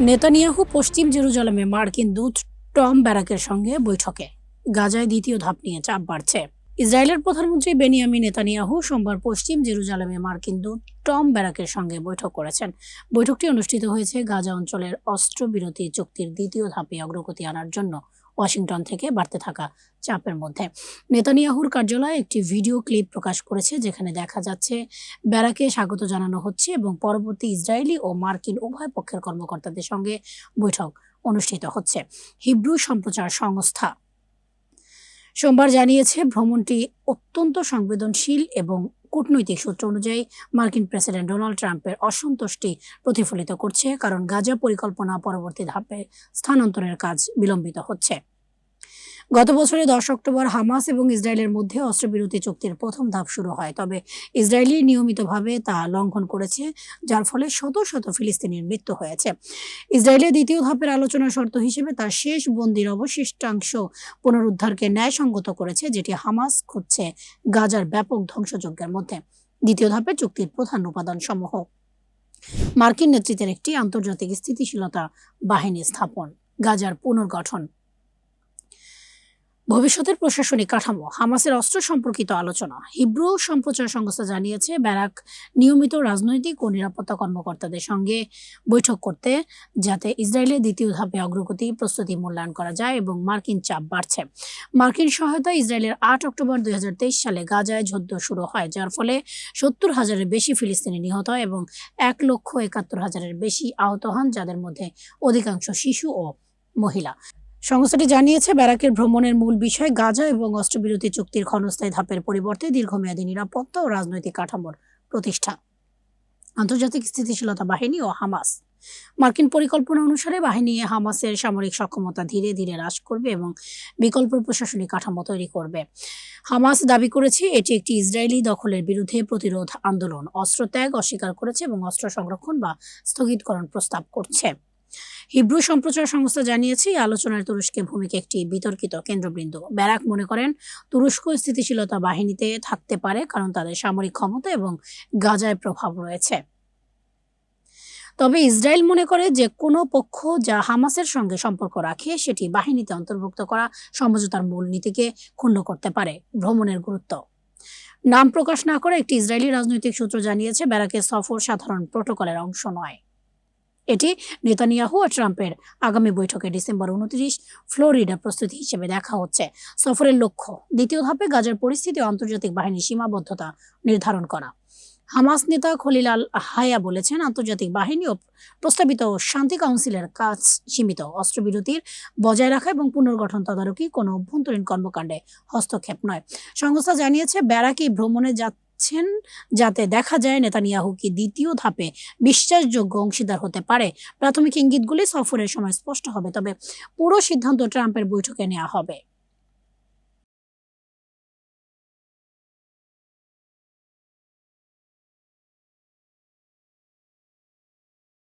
Netanyahu পশ্চিম জেরুজালেমে মার্কিন দূত টম ব্যারাকের সঙ্গে বৈঠকে। গাজায় দ্বিতীয় ধাপ নিয়ে চাপ বাড়ছে। ইসরায়েলের প্রধানমন্ত্রী বেনিয়ামি নেতানিয়াহু সোমবার পশ্চিম জেরুজালেমে মার্কিন দূত টম ব্যারাকের সঙ্গে বৈঠক করেছেন। বৈঠকটি অনুষ্ঠিত হয়েছে গাজা অঞ্চলের অস্ত্রবিরতি চুক্তির দ্বিতীয় ধাপে অগ্রগতি আনার জন্য। ওয়াশিংটন থেকে বাড়তে থাকা চাপের মধ্যে। নেতানিয়াহুর কার্যালয় একটি ভিডিও ক্লিপ প্রকাশ করেছে, যেখানে দেখা যাচ্ছে ব্যারাকে স্বাগত জানানো হচ্ছে এবং পরবর্তী ইসরায়েলি ও মার্কিন উভয় পক্ষের কর্মকর্তাদের সঙ্গে বৈঠক অনুষ্ঠিত হচ্ছে। হিব্রু সম্প্রচার সংস্থা সোমবার জানিয়েছে, ভ্রমণটি অত্যন্ত সংবেদনশীল এবং কূটনৈতিক সূত্র অনুযায়ী, মার্কিন প্রেসিডেন্ট ডোনাল্ড ট্রাম্পের অসন্তুষ্টি প্রতিফলিত করছে, কারণ গাজা পরিকল্পনা পরবর্তী ধাপে স্থানান্তরের কাজ বিলম্বিত হচ্ছে। গত বছরের দশ অক্টোবর হামাস এবং ইসরায়েলের মধ্যে অস্ত্রবিরতি চুক্তির প্রথম ধাপ শুরু হয়। তবে ইসরায়েলি নিয়মিতভাবে তা লঙ্ঘন করেছে, যার ফলে শত শত ফিলিস্তিনির মৃত্যু হয়েছে। ইসরায়েলের দ্বিতীয় ধাপের আলোচনা শর্ত হিসেবে তার শেষ বন্দির অবশিষ্টাংশ পুনরুদ্ধারকে ন্যায়সঙ্গত করেছে, যেটি হামাস খুঁজছে গাজার ব্যাপক ধ্বংসযজ্ঞের মধ্যে। দ্বিতীয় ধাপে চুক্তির প্রধান উপাদান সমূহ মার্কিন নেতৃত্বের একটি আন্তর্জাতিক স্থিতিশীলতা বাহিনী স্থাপন, গাজার পুনর্গঠন। ভবিষ্যতের প্রশাসনিক কাঠামো, হামাসের অস্ত্র সম্পর্কিত আলোচনা, হিব্রু সম্প্রচার সংস্থা জানিয়েছে ব্যারাক নিয়মিত রাজনৈতিক ও নিরাপত্তা কর্মকর্তাদের সঙ্গে বৈঠক করতে যাতে ইসরায়েলের দ্বিতীয় ধাপে অগ্রগতি প্রস্তুতি মূল্যায়ন করা যায় এবং মার্কিন চাপ বাড়ছে। মার্কিন সহায়তা ইসরায়েলের আট অক্টোবর দুই হাজার তেইশ সালে গাজায় যুদ্ধ শুরু হয়, যার ফলে সত্তর হাজারের বেশি ফিলিস্তিনি নিহত হয় এবং এক লক্ষ একাত্তর হাজারের বেশি আহত হন, যাদের মধ্যে অধিকাংশ শিশু ও মহিলা। সংস্থাটি জানিয়েছে, ব্যারাকের ভ্রমণের মূল বিষয় গাজা এবং অস্ত্রবিরতি চুক্তির ক্ষণস্থায়ী ধাপের পরিবর্তে দীর্ঘমেয়াদী নিরাপত্তা ও রাজনৈতিক কাঠামোর প্রতিষ্ঠা। আন্তর্জাতিক স্থিতিশীলতা বাহিনী ও হামাস। মার্কিন পরিকল্পনা অনুসারে বাহিনী হামাসের সামরিক সক্ষমতা ধীরে ধীরে হ্রাস করবে এবং বিকল্প প্রশাসনিক কাঠামো তৈরি করবে। হামাস দাবি করেছে, এটি একটি ইসরায়েলি দখলের বিরুদ্ধে প্রতিরোধ আন্দোলন। অস্ত্র ত্যাগ অস্বীকার করেছে এবং অস্ত্র সংরক্ষণ বা স্থগিতকরণ প্রস্তাব করছে। হিব্রু সম্প্রচার সংস্থা জানিয়েছে আলোচনার তুরস্কের ভূমিকা একটি বিতর্কিত কেন্দ্রবৃন্দ। ব্যারাক মনে করেন, তুরস্ক স্থিতিশীলতা বাহিনীতে থাকতে পারে কারণ তাদের সামরিক ক্ষমতা এবং গাজায় প্রভাব রয়েছে। তবে ইসরায়েল মনে করে যে কোনো পক্ষ যা হামাসের সঙ্গে সম্পর্ক রাখে, সেটি বাহিনীতে অন্তর্ভুক্ত করা সমঝোতার মূল নীতিকে ক্ষুণ্ণ করতে পারে ভ্রমণের গুরুত্ব। নাম প্রকাশ না করে একটি ইসরায়েলি রাজনৈতিক সূত্র জানিয়েছে, ব্যারাকের সফর সাধারণ প্রোটোকলের অংশ নয়। এটি নেতানিয়াহু ও ট্রাম্পের আগামী বৈঠকে ডিসেম্বর উনত্রিশ ফ্লোরিডা প্রস্তুতি হিসেবে দেখা হচ্ছে। সফরের লক্ষ্য, দ্বিতীয় ধাপে গাজার পরিস্থিতি আন্তর্জাতিক বাহিনীর সীমাবদ্ধতা নির্ধারণ করা। হামাস নেতা খলিল আল হায়া বলেছেন, আন্তর্জাতিক বাহিনী ও প্রস্তাবিত শান্তি কাউন্সিলের কাজ সীমিত। অস্ত্রবিরতির বজায় রাখা এবং পুনর্গঠন তদারকি কোনো অভ্যন্তরীণ কর্মকাণ্ডে হস্তক্ষেপ নয়। সংস্থা জানিয়েছে, ব্যারাকি ভ্রমণে যাচ্ছেন যাতে দেখা যায় নেতানিয়াহু কি দ্বিতীয় ধাপে বিশ্বাসযোগ্য অংশীদার হতে পারে। প্রাথমিক ইঙ্গিতগুলি সফরের সময় স্পষ্ট হবে, তবে পুরো সিদ্ধান্ত ট্রাম্পের বৈঠকে নেওয়া হবে।